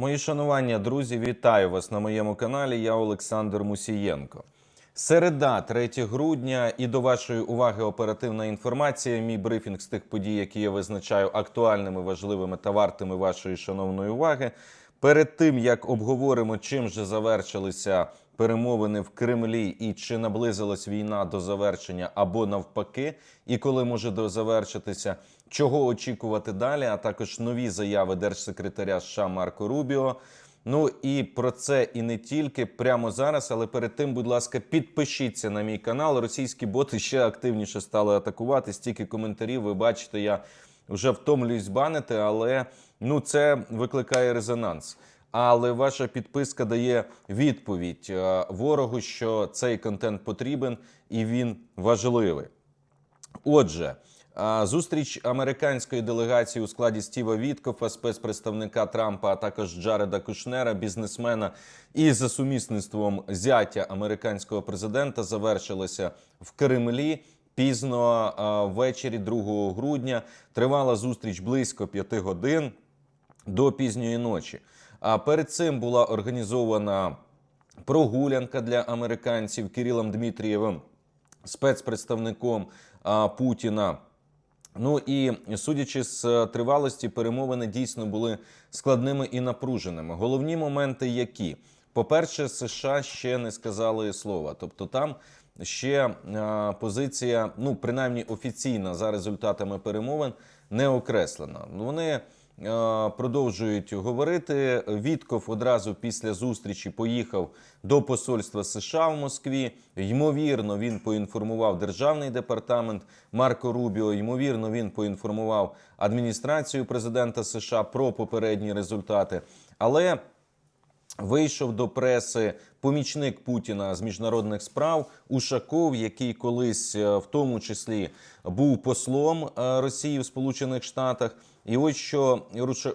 Мої шанування, друзі, вітаю вас на моєму каналі. Я Олександр Мусієнко. Середа, 3 грудня, і до вашої уваги оперативна інформація. Мій брифінг з тих подій, які я визначаю актуальними, важливими та вартими вашої шановної уваги. Перед тим як обговоримо, чим же завершилися перемовини в Кремлі і чи наблизилась війна до завершення або навпаки, і коли може дозавершитися, чого очікувати далі, а також нові заяви держсекретаря США Марко Рубіо. Ну і про це і не тільки прямо зараз, але перед тим, будь ласка, підпишіться на мій канал. Російські боти ще активніше стали атакувати. Стільки коментарів. Ви бачите, я вже втомлююсь банити, але ну це викликає резонанс. Але ваша підписка дає відповідь е, ворогу, що цей контент потрібен і він важливий. Отже, зустріч американської делегації у складі Стіва Віткофа, спецпредставника Трампа, а також Джареда Кушнера, бізнесмена і за сумісництвом зятя американського президента завершилася в Кремлі. Пізно ввечері 2 грудня тривала зустріч близько 5 годин до пізньої ночі. А перед цим була організована прогулянка для американців Кирилом Дмитрієвим, спецпредставником Путіна. Ну і судячи з е, тривалості, перемовини дійсно були складними і напруженими. Головні моменти, які по-перше, США ще не сказали слова, тобто там ще е, позиція, ну принаймні офіційна за результатами перемовин, не окреслена. Вони продовжують говорити. Вітков одразу після зустрічі поїхав до посольства США в Москві. Ймовірно, він поінформував державний департамент Марко Рубіо. Ймовірно, він поінформував адміністрацію президента США про попередні результати. Але Вийшов до преси помічник Путіна з міжнародних справ Ушаков, який колись е, в тому числі був послом е, Росії в Сполучених Штатах. І ось що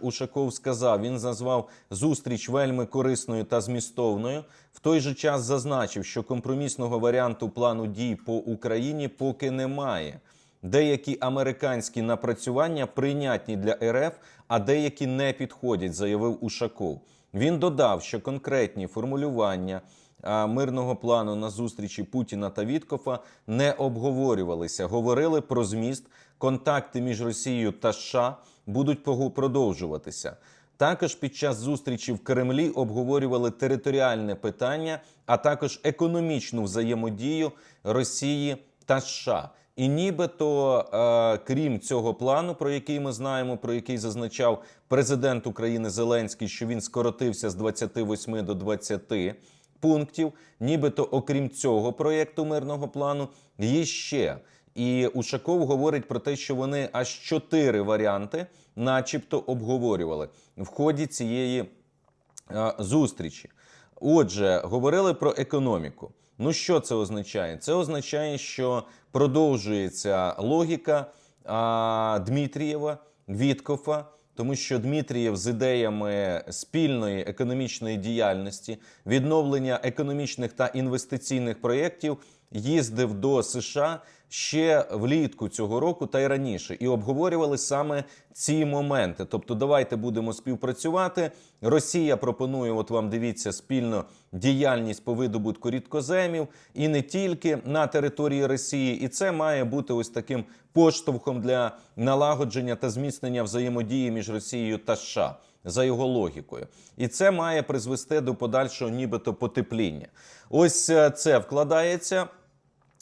Ушаков сказав: він назвав зустріч вельми корисною та змістовною. В той же час зазначив, що компромісного варіанту плану дій по Україні поки немає. Деякі американські напрацювання прийнятні для РФ, а деякі не підходять, заявив Ушаков. Він додав, що конкретні формулювання мирного плану на зустрічі Путіна та Віткофа не обговорювалися. Говорили про зміст, контакти між Росією та США будуть продовжуватися. Також під час зустрічі в Кремлі обговорювали територіальне питання, а також економічну взаємодію Росії та США. І нібито, е, крім цього плану, про який ми знаємо, про який зазначав президент України Зеленський, що він скоротився з 28 до 20 пунктів. Нібито, окрім цього проєкту мирного плану, є ще. І Ушаков говорить про те, що вони аж чотири варіанти, начебто, обговорювали в ході цієї е, зустрічі. Отже, говорили про економіку. Ну що це означає? Це означає, що продовжується логіка а, Дмитрієва, Віткофа, тому що Дмитрієв з ідеями спільної економічної діяльності, відновлення економічних та інвестиційних проєктів їздив до США ще влітку цього року та й раніше, і обговорювали саме ці моменти. Тобто, давайте будемо співпрацювати. Росія пропонує, от вам дивіться, спільно діяльність по видобутку рідкоземів і не тільки на території Росії. І це має бути ось таким поштовхом для налагодження та зміцнення взаємодії між Росією та США. За його логікою, і це має призвести до подальшого, нібито потепління. Ось е, це вкладається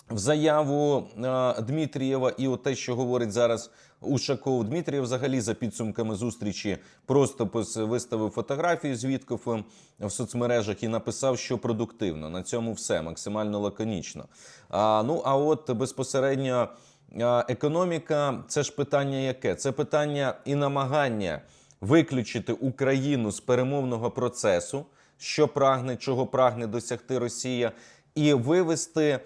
в заяву е, Дмитрієва і от те, що говорить зараз Ушаков. Дмитрієв взагалі за підсумками зустрічі просто виставив фотографію з Віткофом в соцмережах і написав, що продуктивно. На цьому все максимально лаконічно. А, ну а от безпосередньо е, економіка це ж питання яке? Це питання і намагання виключити Україну з перемовного процесу, що прагне, чого прагне досягти Росія, і вивести е,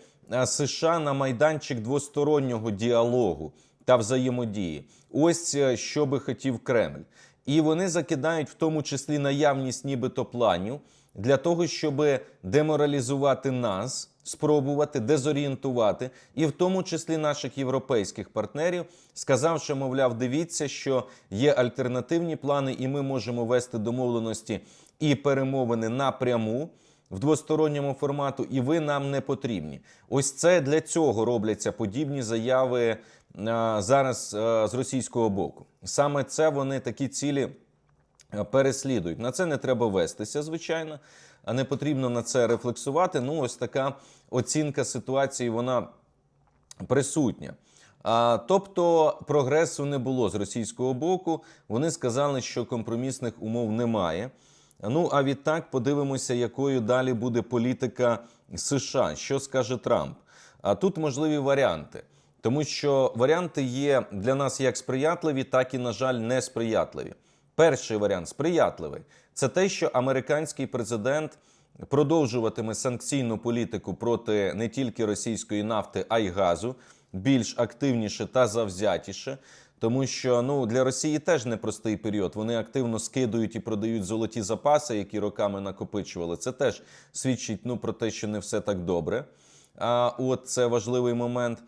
США на майданчик двостороннього діалогу та взаємодії. Ось е, що би хотів Кремль. І вони закидають в тому числі наявність нібито планів для того, щоб деморалізувати нас, спробувати дезорієнтувати, і в тому числі наших європейських партнерів, сказав, що мовляв, дивіться, що є альтернативні плани, і ми можемо вести домовленості і перемовини напряму в двосторонньому формату, і ви нам не потрібні. Ось це для цього робляться подібні заяви е, зараз е, з російського боку. Саме це вони такі цілі е, переслідують. На це не треба вестися, звичайно, а не потрібно на це рефлексувати. Ну, ось така оцінка ситуації, вона присутня. Тобто прогресу не було з російського боку. Вони сказали, що компромісних умов немає. Ну а відтак подивимося, якою далі буде політика США. Що скаже Трамп? А тут можливі варіанти, тому що варіанти є для нас як сприятливі, так і, на жаль, несприятливі. Перший варіант сприятливий це те, що американський президент продовжуватиме санкційну політику проти не тільки російської нафти, а й газу більш активніше та завзятіше. Тому що ну для Росії теж непростий період. Вони активно скидують і продають золоті запаси, які роками накопичували. Це теж свідчить ну про те, що не все так добре. А от це важливий момент.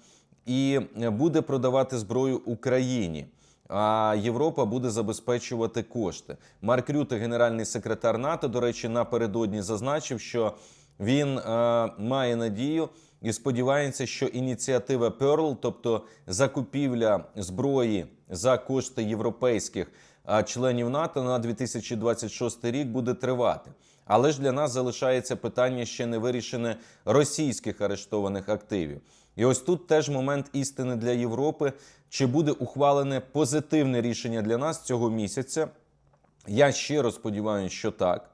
І буде продавати зброю Україні. А Європа буде забезпечувати кошти. Марк Рюте, генеральний секретар НАТО, до речі, напередодні зазначив, що він е, має надію і сподівається, що ініціатива Pearl, тобто закупівля зброї за кошти європейських членів НАТО на 2026 рік буде тривати. Але ж для нас залишається питання ще не вирішене російських арештованих активів. І ось тут теж момент істини для Європи. Чи буде ухвалене позитивне рішення для нас цього місяця? Я щиро сподіваюся, що так,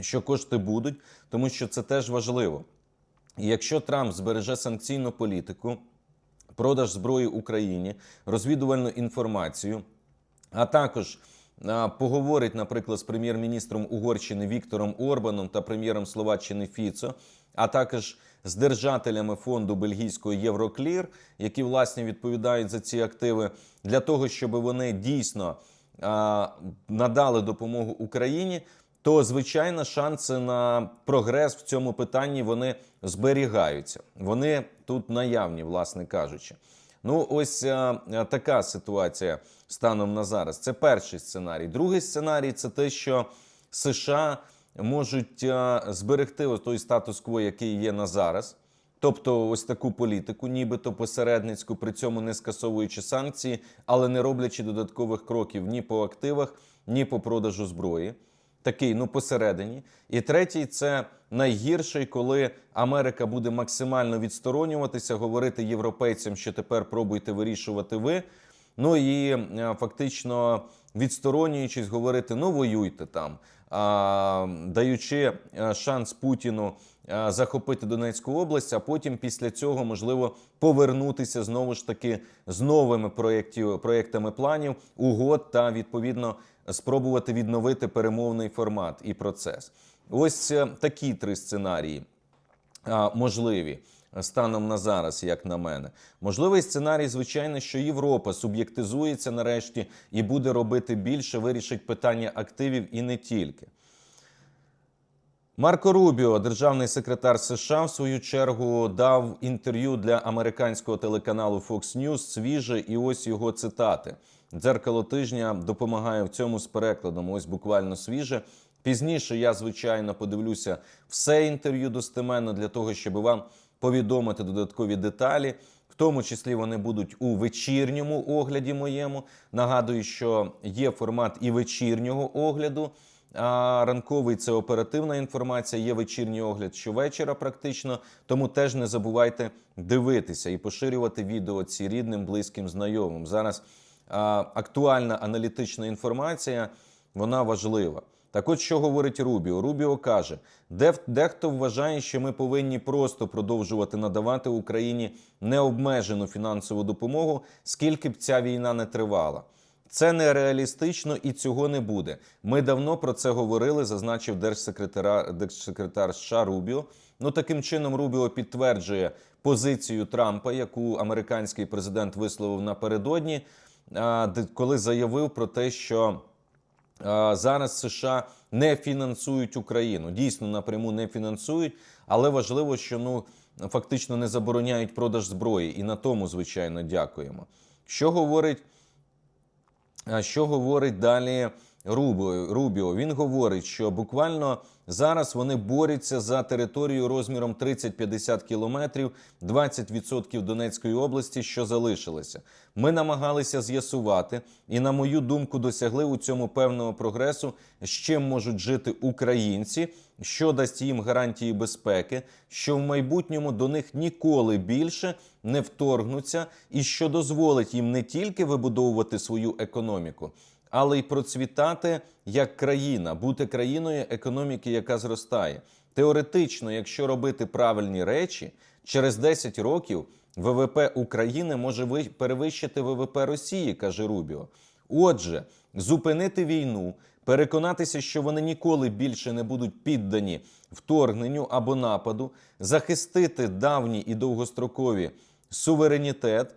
що кошти будуть, тому що це теж важливо. І якщо Трамп збереже санкційну політику, продаж зброї Україні, розвідувальну інформацію, а також поговорить, наприклад, з прем'єр-міністром Угорщини Віктором Орбаном та прем'єром Словаччини Фіцо, а також з держателями фонду бельгійського Євроклір, які власне відповідають за ці активи, для того, щоб вони дійсно надали допомогу Україні, то звичайно шанси на прогрес в цьому питанні вони зберігаються. Вони тут наявні, власне кажучи. Ну, ось а, а, така ситуація станом на зараз. Це перший сценарій. Другий сценарій це те, що США можуть а, зберегти ось той статус-кво, який є на зараз. Тобто, ось таку політику, нібито посередницьку, при цьому не скасовуючи санкції, але не роблячи додаткових кроків ні по активах, ні по продажу зброї. Такий, ну посередині. І третій це найгірший, коли Америка буде максимально відсторонюватися, говорити європейцям, що тепер пробуйте вирішувати ви. Ну і е, фактично відсторонюючись, говорити: ну воюйте там, а, даючи е, шанс Путіну захопити Донецьку область, а потім після цього можливо повернутися знову ж таки з новими проєктами планів, угод та відповідно спробувати відновити перемовний формат і процес. Ось е, такі три сценарії можливі станом на зараз, як на мене. Можливий сценарій, звичайно, що Європа суб'єктизується нарешті і буде робити більше, вирішить питання активів і не тільки. Марко Рубіо, державний секретар США, в свою чергу дав інтерв'ю для американського телеканалу Fox News свіже, і ось його цитати. Дзеркало тижня допомагає в цьому з перекладом. Ось буквально свіже. Пізніше я, звичайно, подивлюся все інтерв'ю достеменно для того, щоб вам повідомити додаткові деталі. В тому числі вони будуть у вечірньому огляді моєму. Нагадую, що є формат і вечірнього огляду. А ранковий це оперативна інформація. Є вечірній огляд щовечора, практично. Тому теж не забувайте дивитися і поширювати відео ці рідним, близьким, знайомим. Зараз а, актуальна аналітична інформація вона важлива. Так от що говорить Рубіо? Рубіо каже, «Дев- дехто вважає, що ми повинні просто продовжувати надавати Україні необмежену фінансову допомогу, скільки б ця війна не тривала. Це нереалістично і цього не буде. Ми давно про це говорили, зазначив держсекретар, держсекретар США Рубіо. Ну таким чином Рубіо підтверджує позицію Трампа, яку американський президент висловив напередодні, коли заявив про те, що зараз США не фінансують Україну. Дійсно, напряму не фінансують, але важливо, що ну фактично не забороняють продаж зброї, і на тому, звичайно, дякуємо. Що говорить, що говорить далі Рубіо? Він говорить, що буквально зараз вони борються за територію розміром 30-50 кілометрів, 20% Донецької області, що залишилося. Ми намагалися з'ясувати, і, на мою думку, досягли у цьому певного прогресу, з чим можуть жити українці, що дасть їм гарантії безпеки, що в майбутньому до них ніколи більше не вторгнуться, і що дозволить їм не тільки вибудовувати свою економіку, але й процвітати як країна, бути країною економіки, яка зростає. Теоретично, якщо робити правильні речі, через 10 років ВВП України може перевищити ВВП Росії, каже Рубіо. Отже, зупинити війну, переконатися, що вони ніколи більше не будуть піддані вторгненню або нападу, захистити давні і довгострокові суверенітет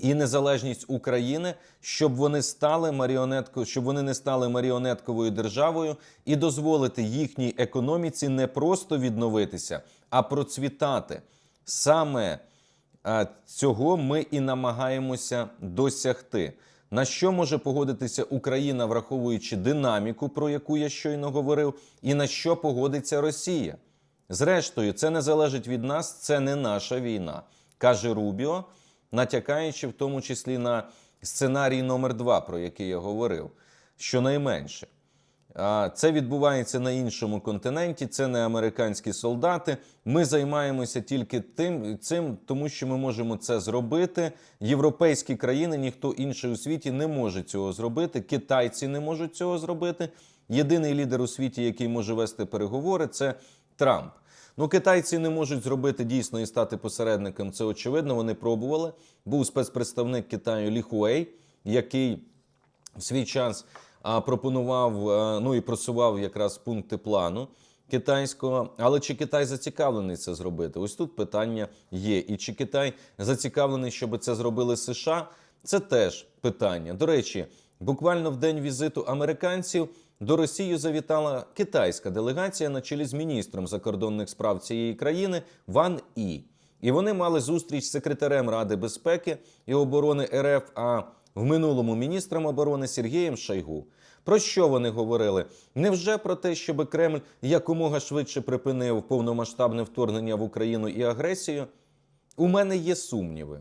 і незалежність України, щоб вони стали маріонеткою, щоб вони не стали маріонетковою державою, і дозволити їхній економіці не просто відновитися, а процвітати. Саме цього ми і намагаємося досягти. На що може погодитися Україна, враховуючи динаміку, про яку я щойно говорив, і на що погодиться Росія? Зрештою, це не залежить від нас, це не наша війна, каже Рубіо, натякаючи в тому числі на сценарій номер два, про який я говорив, щонайменше. Це відбувається на іншому континенті. Це не американські солдати. Ми займаємося тільки тим цим, тому що ми можемо це зробити. Європейські країни, ніхто інший у світі не може цього зробити. Китайці не можуть цього зробити. Єдиний лідер у світі, який може вести переговори, це Трамп. Ну, китайці не можуть зробити дійсно і стати посередником. Це очевидно. Вони пробували. Був спецпредставник Китаю Лі Хуей, який в свій час пропонував ну і просував якраз пункти плану китайського. Але чи Китай зацікавлений це зробити? Ось тут питання є. І чи Китай зацікавлений, щоб це зробили США? Це теж питання. До речі, буквально в день візиту американців до Росії завітала китайська делегація на чолі з міністром закордонних справ цієї країни Ван І. І вони мали зустріч з секретарем Ради безпеки і оборони РФ, а в минулому міністром оборони Сергієм Шойгу. Про що вони говорили? Невже про те, щоб Кремль якомога швидше припинив повномасштабне вторгнення в Україну і агресію? У мене є сумніви.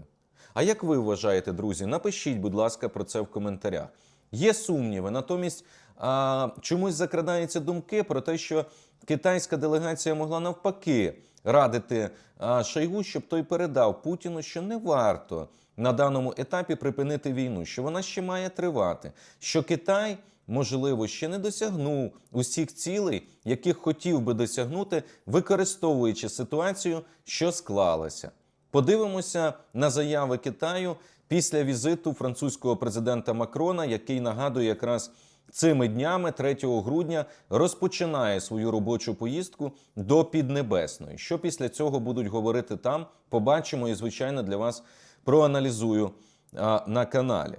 А як ви вважаєте, друзі? Напишіть, будь ласка, про це в коментарях. Є сумніви. Натомість а, чомусь закрадаються думки про те, що китайська делегація могла навпаки радити а, Шойгу, щоб той передав Путіну, що не варто на даному етапі припинити війну, що вона ще має тривати, що Китай. Можливо, ще не досягнув усіх цілей, яких хотів би досягнути, використовуючи ситуацію, що склалася. Подивимося на заяви Китаю після візиту французького президента Макрона, який нагадує якраз цими днями, 3 грудня, розпочинає свою робочу поїздку до Піднебесної. Що після цього будуть говорити там? Побачимо і, звичайно, для вас проаналізую а, на каналі.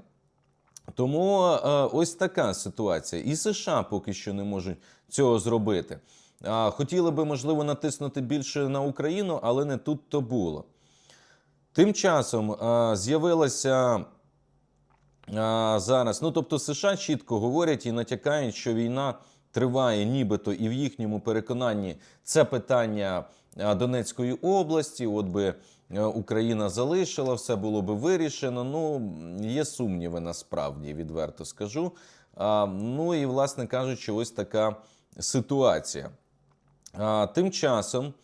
Тому е, ось така ситуація. І США поки що не можуть цього зробити. А, Хотіли би, можливо, натиснути більше на Україну, але не тут то було. Тим часом е, з'явилася е, зараз. Ну, тобто, США чітко говорять і натякають, що війна триває, нібито, і в їхньому переконанні це питання Донецької області. От би е, Україна залишила, все було би вирішено. Ну, є сумніви насправді, відверто скажу. Ну і, власне кажучи, ось така ситуація. Тим часом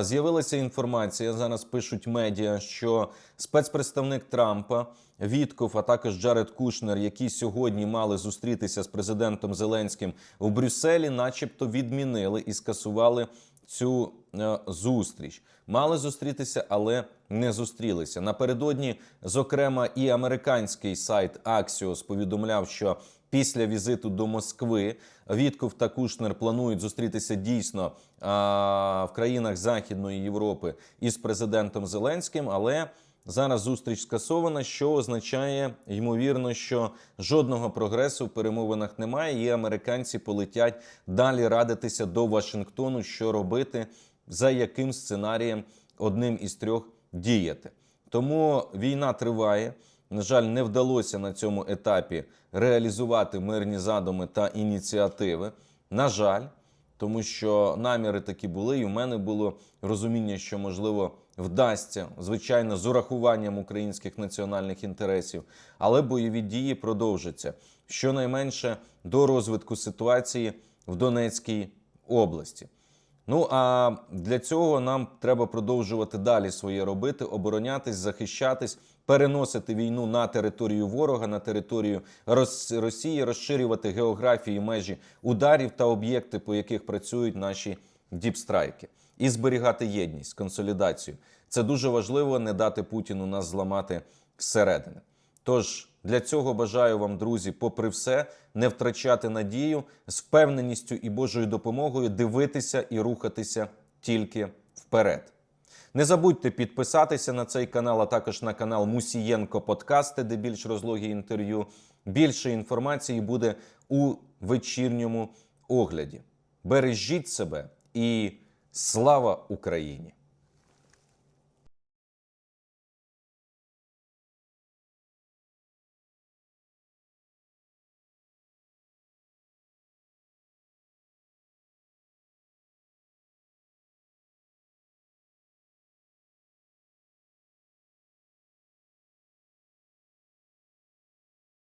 з'явилася інформація. Зараз пишуть медіа, що спецпредставник Трампа Вітков, а також Джаред Кушнер, які сьогодні мали зустрітися з президентом Зеленським у Брюсселі, начебто відмінили і скасували цю е, зустріч. Мали зустрітися, але не зустрілися. Напередодні, зокрема, і американський сайт Axios повідомляв, що після візиту до Москви Вітков та Кушнер планують зустрітися дійсно а, в країнах Західної Європи із президентом Зеленським, але Зараз зустріч скасована, що означає, ймовірно, що жодного прогресу в перемовинах немає, і американці полетять далі радитися до Вашингтону, що робити, за яким сценарієм одним із трьох діяти. Тому війна триває. На жаль, не вдалося на цьому етапі реалізувати мирні задуми та ініціативи. На жаль, тому що наміри такі були, і в мене було розуміння, що можливо вдасться, звичайно, з урахуванням українських національних інтересів, але бойові дії продовжаться щонайменше до розвитку ситуації в Донецькій області. Ну а для цього нам треба продовжувати далі своє робити, оборонятись, захищатись, переносити війну на територію ворога, на територію Рос- Росії, розширювати географії, межі ударів та об'єкти, по яких працюють наші діпстрайки, і зберігати єдність, консолідацію. Це дуже важливо не дати Путіну нас зламати зсередини. Тож для цього бажаю вам, друзі, попри все, не втрачати надію з впевненістю і Божою допомогою дивитися і рухатися тільки вперед. Не забудьте підписатися на цей канал, а також на канал Мусієнко Подкасти, де більш розлогі інтерв'ю. Більше інформації буде у вечірньому огляді. Бережіть себе і слава Україні!